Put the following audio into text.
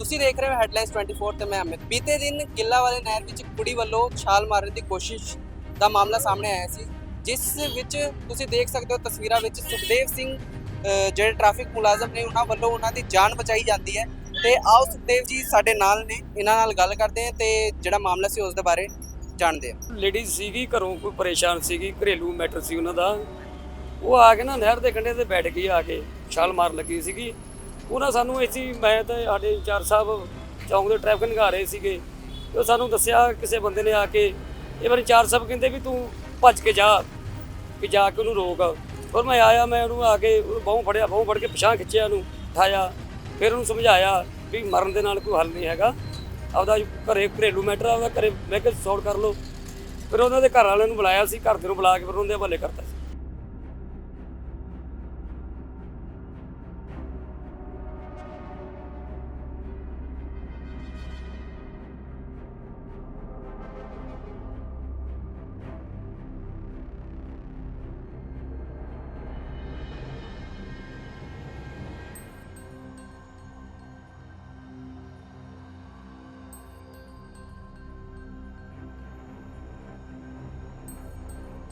ਤੁਸੀਂ ਦੇਖ ਰਹੇ ਹੋ ਹੈਡਲਾਈਨਸ 24 ਤੇ ਮੈਂ ਅਮਿਤ। ਬੀਤੇ ਦਿਨ ਗਿੱਲਾ ਵਾਲੇ ਨਹਿਰ ਵਿੱਚ ਕੁੜੀ ਵੱਲੋਂ ਛਾਲ ਮਾਰਨ ਦੀ ਕੋਸ਼ਿਸ਼ ਦਾ ਮਾਮਲਾ ਸਾਹਮਣੇ ਆਇਆ ਸੀ, ਜਿਸ ਵਿੱਚ ਤੁਸੀਂ ਦੇਖ ਸਕਦੇ ਹੋ ਤਸਵੀਰਾਂ ਵਿੱਚ ਸੁਖਦੇਵ ਸਿੰਘ ਜਿਹੜੇ ਟ੍ਰੈਫਿਕ ਮੁਲਾਜ਼ਮ ਨੇ, ਉਹਨਾਂ ਵੱਲੋਂ ਉਹਨਾਂ ਦੀ ਜਾਨ ਬਚਾਈ ਜਾਂਦੀ ਹੈ। ਤੇ ਆਓ ਸੁਖਦੇਵ ਜੀ ਸਾਡੇ ਨਾਲ ਨੇ, ਇਹਨਾਂ ਨਾਲ ਗੱਲ ਕਰਦੇ ਹਾਂ ਤੇ ਜਿਹੜਾ ਮਾਮਲਾ ਸੀ ਉਸ ਦੇ ਬਾਰੇ ਜਾਣਦੇ ਹਾਂ। ਲੇਡੀਜ਼ ਸੀਗੀ, ਘਰੋਂ ਕੋਈ ਪਰੇਸ਼ਾਨ ਸੀਗੀ, ਘਰੇਲੂ ਮੈਟਰ ਸੀ ਉਹਨਾਂ ਦਾ। ਉਹ ਆ ਕੇ ਨਾ ਨਹਿਰ ਦੇ ਕੰਢੇ ਤੇ ਬੈਠ ਗਈ ਆ ਕੇ, ਛਾਲ ਮਾਰਨ ਲੱਗੀ ਸੀਗੀ। ਉਹਨਾਂ ਸਾਨੂੰ ਅਸੀਂ ਮੈਂ ਤਾਂ ਸਾਡੇ ਇੰਚਾਰਜ ਸਾਹਿਬ ਚੌਂਕ ਦੇ ਟ੍ਰੈਫਿਕ ਨਿਗਾ ਰਹੇ ਸੀਗੇ, ਤੇ ਸਾਨੂੰ ਦੱਸਿਆ ਕਿਸੇ ਬੰਦੇ ਨੇ ਆ ਕੇ, ਇਹ ਵਾਰ ਇੰਚਾਰਜ ਸਾਹਿਬ ਕਹਿੰਦੇ ਵੀ ਤੂੰ ਭੱਜ ਕੇ ਜਾ, ਵੀ ਜਾ ਕੇ ਉਹਨੂੰ ਰੋਕ। ਔਰ ਮੈਂ ਆਇਆ, ਮੈਂ ਉਹਨੂੰ ਆ ਕੇ ਉਹਨੂੰ ਬਾਹੋਂ ਫੜਿਆ, ਬਾਹੋਂ ਫੜ ਕੇ ਪਿਛਾਂ ਖਿੱਚਿਆ ਉਹਨੂੰ, ਉਠਾਇਆ, ਫਿਰ ਉਹਨੂੰ ਸਮਝਾਇਆ ਵੀ ਮਰਨ ਦੇ ਨਾਲ ਕੋਈ ਹੱਲ ਨਹੀਂ ਹੈਗਾ। ਆਪਦਾ ਘਰੇ ਘਰੇਲੂ ਮੈਟਰ ਆ, ਉਹਦਾ ਘਰੇ ਮੈਂ ਕਿ ਸੌਟ ਕਰ ਲਓ। ਫਿਰ ਉਹਨਾਂ ਦੇ ਘਰ ਵਾਲਿਆਂ ਨੂੰ ਬੁਲਾਇਆ ਸੀ ਘਰ ਦੇ ਨੂੰ ਬੁਲਾ ਕੇ ਫਿਰ ਉਹਨਾਂ ਦੇ ਹਵਾਲੇ ਕਰਤਾ ਸੀ।